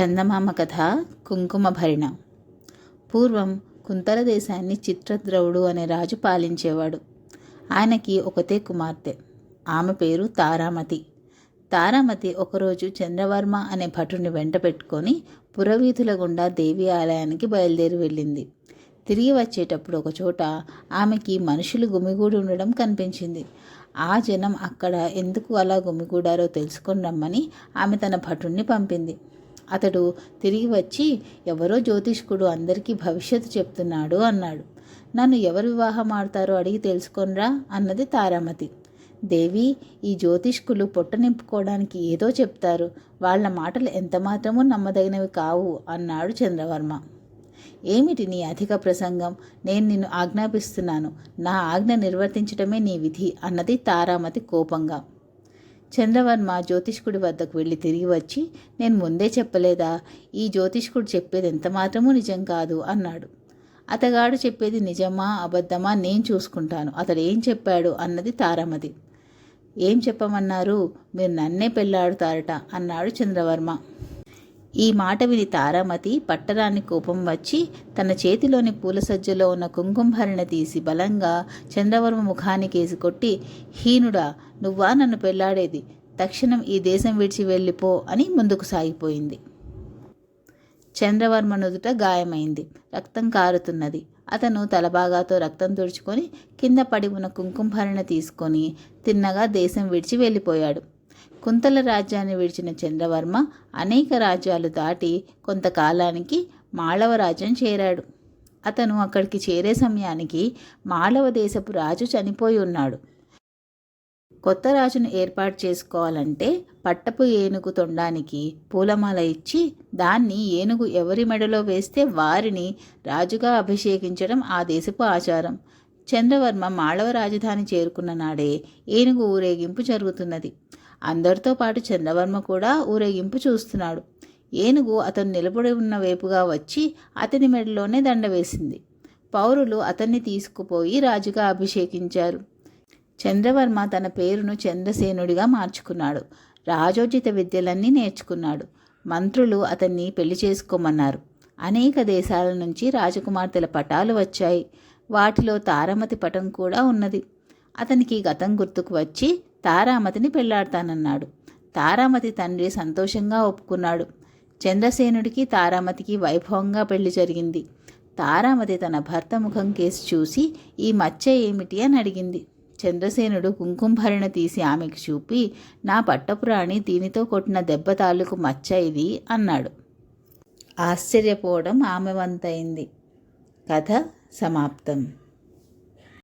చందమామ కథ కుంకుమభరిణం. పూర్వం కుంతల దేశాన్ని చిత్రద్రవుడు అనే రాజు పాలించేవాడు. ఆయనకి ఒకతే కుమార్తె. ఆమె పేరు తారామతి. తారామతి ఒకరోజు చంద్రవర్మ అనే భటుని వెంట పెట్టుకొని పురవీధుల గుండా దేవి ఆలయానికి బయలుదేరి వెళ్ళింది. తిరిగి వచ్చేటప్పుడు ఒక చోట ఆమెకి మనుషులు గుమిగూడి ఉండడం కనిపించింది. ఆ జనం అక్కడ ఎందుకు అలా గుమిగూడారో తెలుసుకొని రమ్మని ఆమె తన భటుణ్ణి పంపింది. అతడు తిరిగి వచ్చి ఎవరో జ్యోతిష్కుడు అందరికీ భవిష్యత్తు చెప్తున్నాడు అన్నాడు. నన్ను ఎవరు వివాహం ఆడతారో అడిగి తెలుసుకోనరా అన్నది తారామతి. దేవి ఈ జ్యోతిష్కులు పొట్ట నింపుకోవడానికి ఏదో చెప్తారు. వాళ్ళ మాటలు ఎంతమాత్రమూ నమ్మదగినవి కావు అన్నాడు చంద్రవర్మ. ఏమిటి నీ అధిక ప్రసంగం? నేను నిన్ను ఆజ్ఞాపిస్తున్నాను. నా ఆజ్ఞ నిర్వర్తించటమే నీ విధి అన్నది తారామతి కోపంగా. చంద్రవర్మ జ్యోతిష్కుడి వద్దకు వెళ్ళి తిరిగి వచ్చి నేను ముందే చెప్పలేదా? ఈ జ్యోతిష్కుడు చెప్పేది ఎంత మాత్రమూ నిజం కాదు అన్నాడు. అతగాడు చెప్పేది నిజమా? అబద్ధమా? నేను చూసుకుంటాను. అతడు ఏం చెప్పాడు? అన్నది తారామది ఏం చెప్పమన్నారు? మీరు నన్నే పెళ్ళాడుతారట అన్నాడు చంద్రవర్మ. ఈ మాట విని తారామతి పట్టరాని కోపం వచ్చి తన చేతిలోని పూల సజ్జలో ఉన్న కుంకుంభరణ తీసి బలంగా చంద్రవర్మ ముఖానికేసి కొట్టి హీనుడా నువ్వా నన్ను పెళ్ళాడేది? తక్షణం ఈ దేశం విడిచి వెళ్ళిపో అని ముందుకు సాగిపోయింది. చంద్రవర్మ నుదుట గాయమైంది. రక్తం కారుతున్నది. అతను తలబాగాతో రక్తం తుడుచుకొని కింద పడి ఉన్న కుంకుంభరణ తీసుకొని తిన్నగా దేశం విడిచి వెళ్ళిపోయాడు. కుంతల రాజ్యాన్ని విడిచిన చంద్రవర్మ అనేక రాజ్యాలు దాటి కొంతకాలానికి మాళవ రాజ్యం చేరాడు. అతను అక్కడికి చేరే సమయానికి మాళవ దేశపు రాజు చనిపోయి ఉన్నాడు. కొత్త రాజును ఏర్పాటు చేసుకోవాలంటే పట్టపు ఏనుగు తొండానికి పూలమాల ఇచ్చి దాన్ని ఏనుగు ఎవరి మెడలో వేస్తే వారిని రాజుగా అభిషేకించడం ఆ దేశపు ఆచారం. చంద్రవర్మ మాళవ రాజధాని చేరుకున్న నాడే ఏనుగు ఊరేగింపు జరుగుతున్నది. అందరితో పాటు చంద్రవర్మ కూడా ఊరేగింపు చూస్తున్నాడు. ఏనుగు అతను నిలబడి ఉన్న వైపుగా వచ్చి అతని మెడలోనే దండ వేసింది. పౌరులు అతన్ని తీసుకుపోయి రాజుగా అభిషేకించారు. చంద్రవర్మ తన పేరును చంద్రసేనుడిగా మార్చుకున్నాడు. రాజోచిత విద్యలన్నీ నేర్చుకున్నాడు. మంత్రులు అతన్ని పెళ్ళి చేసుకోమన్నారు. అనేక దేశాల నుంచి రాజకుమార్తెల పటాలు వచ్చాయి. వాటిలో తారామతి పటం కూడా ఉన్నది. అతనికి గతం గుర్తుకు వచ్చి తారామతిని పెళ్ళాడతానన్నాడు. తారామతి తండ్రి సంతోషంగా ఒప్పుకున్నాడు. చంద్రసేనుడికి తారామతికి వైభవంగా పెళ్ళి జరిగింది. తారామతి తన భర్త ముఖం కేసి చూసి ఈ మచ్చ ఏమిటి? అని అడిగింది. చంద్రసేనుడు కుంకుంభరణ తీసి ఆమెకు చూపి నా పట్టపురాణి దీనితో కొట్టిన దెబ్బ తాలూకు మచ్చ ఇది అన్నాడు. ఆశ్చర్యపోవడం ఆమె వంతైంది కథ సమాప్తం.